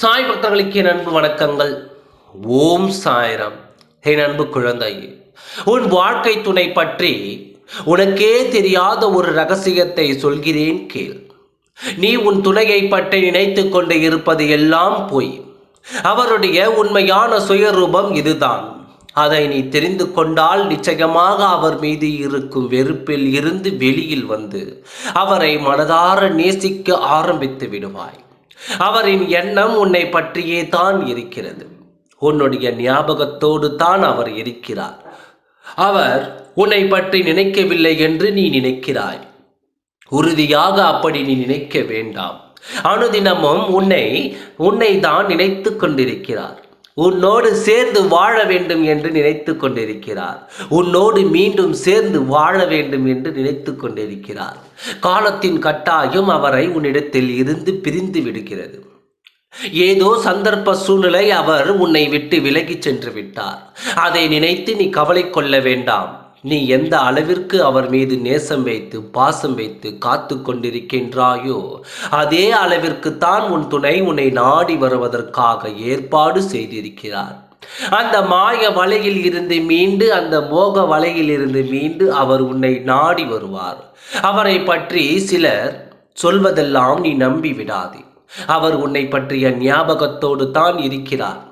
சாய் பக்தர்களுக்கு என் அன்பு வணக்கங்கள். ஓம் சாய்ராம். என் அன்பு குழந்தையே உன் வாழ்க்கை துணை பற்றி உனக்கே தெரியாத ஒரு ரகசியத்தை சொல்கிறேன் கேள். நீ உன் துணையை பற்றி நினைத்து கொண்டு இருப்பது எல்லாம் பொய். அவருடைய உண்மையான சுயரூபம் இதுதான். அதை நீ தெரிந்து கொண்டால் நிச்சயமாக அவர் மீது இருக்கும் வெறுப்பில் இருந்து வெளியில் வந்து அவரை மனதார நேசிக்க ஆரம்பித்து விடுவாய். அவரின் எண்ணம் உன்னை பற்றியே தான் இருக்கிறது. உன்னுடைய ஞாபகத்தோடு தான் அவர் இருக்கிறார். அவர் உன்னை பற்றி நினைக்கவில்லை என்று நீ நினைக்கிறாய். உறுதியாக அப்படி நீ நினைக்க வேண்டாம். அனுதினமும் உன்னை உன்னை தான் நினைத்து கொண்டிருக்கிறார். உன்னோடு சேர்ந்து வாழ வேண்டும் என்று நினைத்து கொண்டிருக்கிறார். உன்னோடு மீண்டும் சேர்ந்து வாழ வேண்டும் என்று நினைத்து கொண்டிருக்கிறார். காலத்தின் கட்டாயம் அவரை உன்னிடத்தில் இருந்து பிரிந்து விடுகிறது. ஏதோ சந்தர்ப்ப சூழ்நிலை அவர் உன்னை விட்டு விலகிச் சென்று விட்டார். அதை நினைத்து நீ கவலை கொள்ள வேண்டாம். நீ எந்த அளவிற்கு அவர் மீது நேசம் வைத்து பாசம் வைத்து காத்து கொண்டிருக்கின்றாயோ அதே அளவிற்கு தான் உன் துணை உன்னை நாடி வருவதற்காக ஏற்பாடு செய்திருக்கிறார். அந்த மாய வலையில் இருந்து மீண்டு அந்த மோக வலையில் இருந்து மீண்டு அவர் உன்னை நாடி வருவார். அவரை பற்றி சிலர் சொல்வதெல்லாம் நீ நம்பி விடாதே அவர் உன்னை பற்றிய ஞாபகத்தோடு தான் இருக்கிறார்.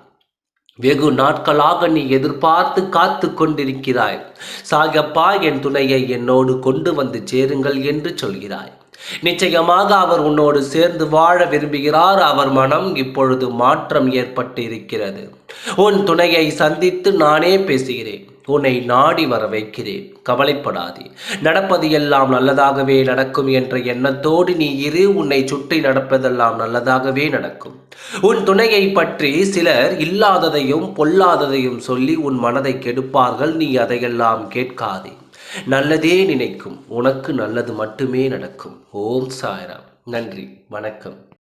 வெகு நாட்களாக நீ எதிர்பார்த்து காத்து கொண்டிருக்கிறாய். சாகப்பா என் துணையை என்னோடு கொண்டு வந்து சேருங்கள் என்று சொல்கிறாய். நிச்சயமாக அவர் உன்னோடு சேர்ந்து வாழ விரும்புகிறார். அவர் மனம் இப்பொழுது மாற்றம் ஏற்பட்டு இருக்கிறது உன் துணையை சந்தித்து நானே பேசுகிறேன். உன்னை நாடி வர வைக்கிறேன் கவலைப்படாதே. நடப்பது எல்லாம் நல்லதாகவே நடக்கும் என்ற எண்ணத்தோடு நீ இரு உன்னை சுற்றி நடப்பதெல்லாம் நல்லதாகவே நடக்கும். உன் துணையை பற்றி சிலர் இல்லாததையும் பொல்லாததையும் சொல்லி உன் மனதை கெடுப்பார்கள். நீ அதையெல்லாம் கேட்காதே. நல்லதே நினைக்கும். உனக்கு நல்லது மட்டுமே நடக்கும். ஓம் சாய்ராம். நன்றி. வணக்கம்.